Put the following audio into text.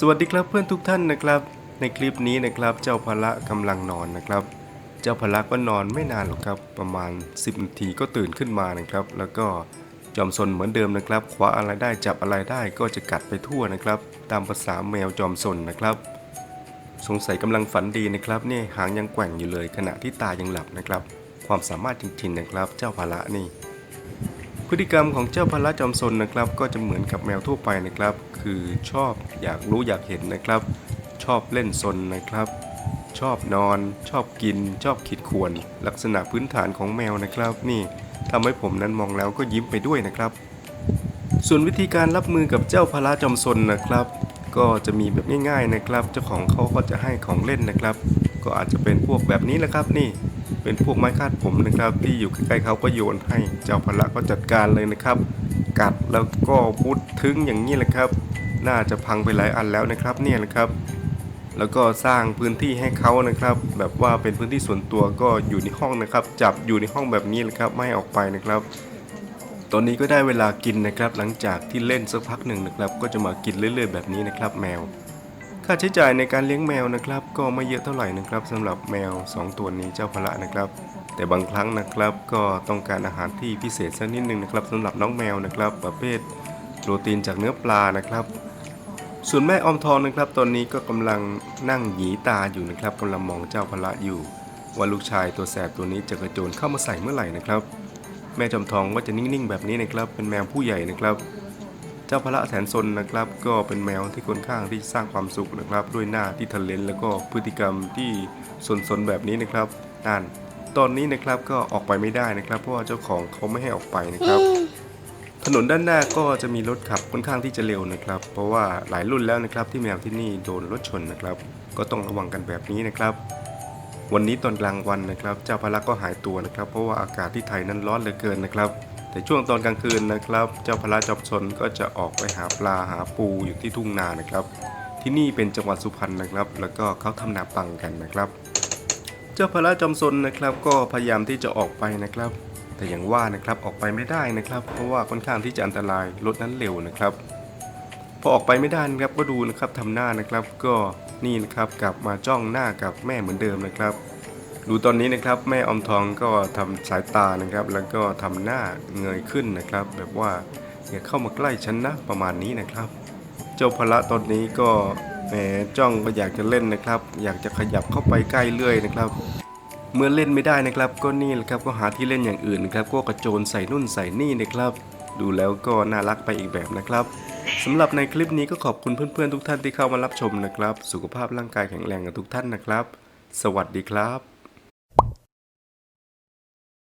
สวัสดีครับเพื่อนทุกท่านนะครับ ในคลิปนี้นะครับเจ้าพละกำลังนอนนะครับ เจ้าพละก็นอนไม่นานหรอกครับ ประมาณ 10 นาทีก็ตื่นขึ้นมานะครับ แล้วก็จอมซนเหมือนเดิมนะครับคว้าอะไรได้จับอะไรได้ก็จะกัดไปทั่วนะครับ ตามภาษาแมวจอมซนนะครับ สงสัยกำลังฝันดีนะครับเนี่ยหางยังแกว่งอยู่เลยขณะที่ตายังหลับนะครับ ความสามารถจริงๆนะครับ เจ้าพละนี่ พฤติกรรมของเจ้าพละจอมซนนะครับ ก็จะเหมือนกับแมวทั่วไปนะครับ คือชอบอยากรู้อยากเห็นนะครับ ชอบเล่นซนนะครับ ชอบนอน ชอบกิน ชอบขีดข่วน ลักษณะพื้นฐานของแมวนะครับ นี่ทำให้ผมนั้นมองแล้วก็ยิ้มไปด้วยนะครับ ส่วนวิธีการรับมือกับเจ้าพละจอมซนนะครับ ก็จะมีแบบง่ายๆนะครับ เจ้าของเขาก็จะให้ของเล่นนะครับ ก็อาจจะเป็นพวกแบบนี้แหละครับนี่ เป็นพวกไม้คาดผมนะครับ ที่อยู่ใกล้ๆเขาก็โยนให้เจ้าพละก็จัดการเลยนะครับ กัดแล้วก็พุดทึงอย่างนี้แหละครับ น่าจะพังไปหลายอันแล้วนะครับเนี่ยแหละครับ แล้วก็สร้างพื้นที่ให้เขานะครับ แบบว่าเป็นพื้นที่ส่วนตัวก็อยู่ในห้องนะครับ จับอยู่ในห้องแบบนี้แหละครับไม่ออกไปนะครับตอนนี้ก็ได้เวลากินนะครับ หลังจากที่เล่นสักพักหนึ่งนะครับ ก็จะมากินเรื่อยๆแบบนี้นะครับ แมว ค่าใช้จ่ายในการเลี้ยงแมวนะครับ ก็ไม่เยอะเท่าไหร่นะครับสำหรับแมว 2 ตัวนี้เจ้าพละนะครับ แต่บางครั้งนะครับก็ต้องการอาหารที่พิเศษสักนิดนึงนะครับสำหรับน้องแมวนะครับ ประเภทโปรตีนจากเนื้อปลานะครับ ส่วนแม่ออมทองนะครับ ตอนนี้ก็กำลังนั่งหยีตาอยู่นะครับกำลังมองเจ้าพละอยู่ว่าลูกชายตัวแสบตัวนี้จะกระโจนเข้ามาใส่เมื่อไหร่นะครับ แม่จอมทองก็จะนิ่งๆแบบนี้นะครับเป็นแมวผู้ใหญ่นะครับ เจ้าพระแสนสนนะครับ ก็เป็นแมวที่ค่อนข้างที่สร้างความสุขนะครับ ด้วยหน้าที่ทะเลนแล้วก็พฤติกรรมที่สนๆแบบนี้นะครับนั่นตอนนี้นะครับก็ออกไปไม่ได้นะครับ เพราะว่าเจ้าของเขาไม่ให้ออกไปนะครับถนนด้านหน้าก็จะมีรถขับค่อนข้างที่จะเร็วนะครับ เพราะว่าหลายรุ่นแล้วนะครับที่แมวที่นี่โดนรถชนนะครับ ก็ต้องระวังกันแบบนี้นะครับ วันนี้ตอนกลางวันนะครับ เจ้าพละก็หายตัวนะครับ เพราะว่าอากาศที่ไทยนั้นร้อนเหลือเกินนะครับ แต่ช่วงตอนกลางคืนนะครับ เจ้าพละจอบชนก็จะออกไปหาปลาหาปูอยู่ที่ทุ่งนานะครับ ที่นี่เป็นจังหวัดสุพรรณนะครับ แล้วก็เขาทำนาปังกันนะครับ เจ้าพละจอมซนนะครับ ก็พยายามที่จะออกไปนะครับ แต่อย่างว่านะครับออกไปไม่ได้นะครับ เพราะว่าค่อนข้างที่จะอันตรายรถนั้นเร็วนะครับพอออกไปไม่ได้นะครับก็ดูนะครับทำหน้านะครับก็นี่นะครับกลับมาจ้องหน้ากับแม่เหมือนเดิมนะครับ ดูตอนนี้นะครับแม่อมทองก็ทำสายตานะครับ แล้วก็ทำหน้าเงยขึ้นนะครับ แบบว่าอย่าเข้ามาใกล้ฉันนะประมาณนี้นะครับ เจ้าพละตอนนี้ก็แหมจ้องก็อยากจะเล่นนะครับ อยากจะขยับเข้าไปใกล้เรื่อยนะครับ เมื่อเล่นไม่ได้นะครับ ก็นี่แหละครับก็หาที่เล่นอย่างอื่นนะครับก็กระโจนใส่นุ่นใส่นี่นะครับ ดูแล้วก็น่ารักไปอีกแบบนะครับสำหรับในคลิปนี้ก็ขอบคุณเพื่อนๆทุกท่านที่เข้ามารับชมนะครับ สุขภาพร่างกายแข็งแรงกันทุกท่านนะครับ สวัสดีครับ